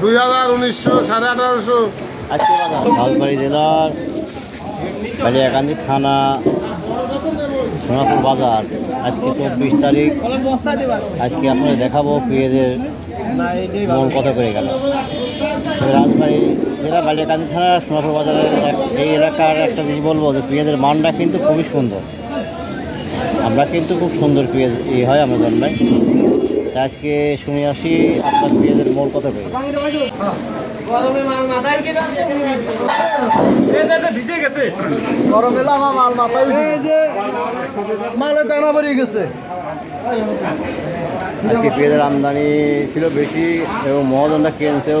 দুই হাজার উনিশশো, সাড়ে আঠারোশো। লালবাড়ি জেলার বালিয়াকান্দি থানা, সোনাপুর বাজার। আজকে চব্বিশ তারিখ। আজকে আপনাদের দেখাবো পেঁয়াজের মন কত করে গেল। রাজবাড়ি জেলা বালিয়াকান্দি থানা, সোনাপুর বাজারের এই এলাকার একটা জিনিস বলব যে পেঁয়াজের মানটা কিন্তু খুবই সুন্দর। আমরা কিন্তু খুব সুন্দর পেঁয়াজ ই হয় আমাদের জন্যই আজকে শুনে আসি আপনার পেঁয়াজের মোল কত গেছে আজকে পেঁয়াজের আমদানি ছিল বেশি এবং মহাজনটা কিনছেও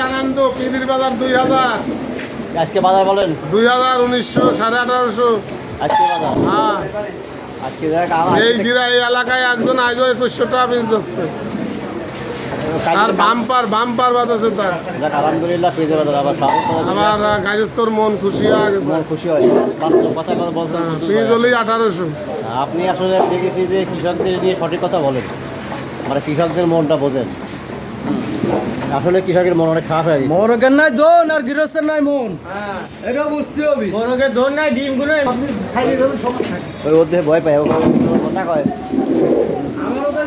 জানান তো পিদির বাজার দুই হাজার। আজকে বাজার বলেন? দুই হাজার উনিশশো সাড়ে আঠারোশো। আজকে বাজার? হ্যাঁ। আজকে এই গিরা এই এলাকায় একজন আজও একুশশো টাকা পিস দিচ্ছে আর বাম্পার বাম্পার বাতাসে তার। আলহামদুলিল্লাহ পেঁয়াজের বাজার আবার স্বাগত আবার মন খুশি হয়ে গেছে। খুশি হয় কথা কথা বলছেন হ্যাঁ, হলেই আঠারোশো। আপনি আসলে দেখেছি যে কৃষকদের নিয়ে সঠিক কথা বলেন। মানে কৃষকদের মনটা বোঝেন। আসলে কৃষকের মন অনেক খারাপ হয়ে গেছে। মোরগের নাই দোন আর গৃহস্থের নাই মন। এটা বুঝতে হবে। মোরগের দোন নাই ডিমগুলো ওই মধ্যে ভয় পায় ও কথা কয়। আমারও তো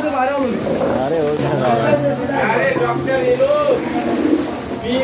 এই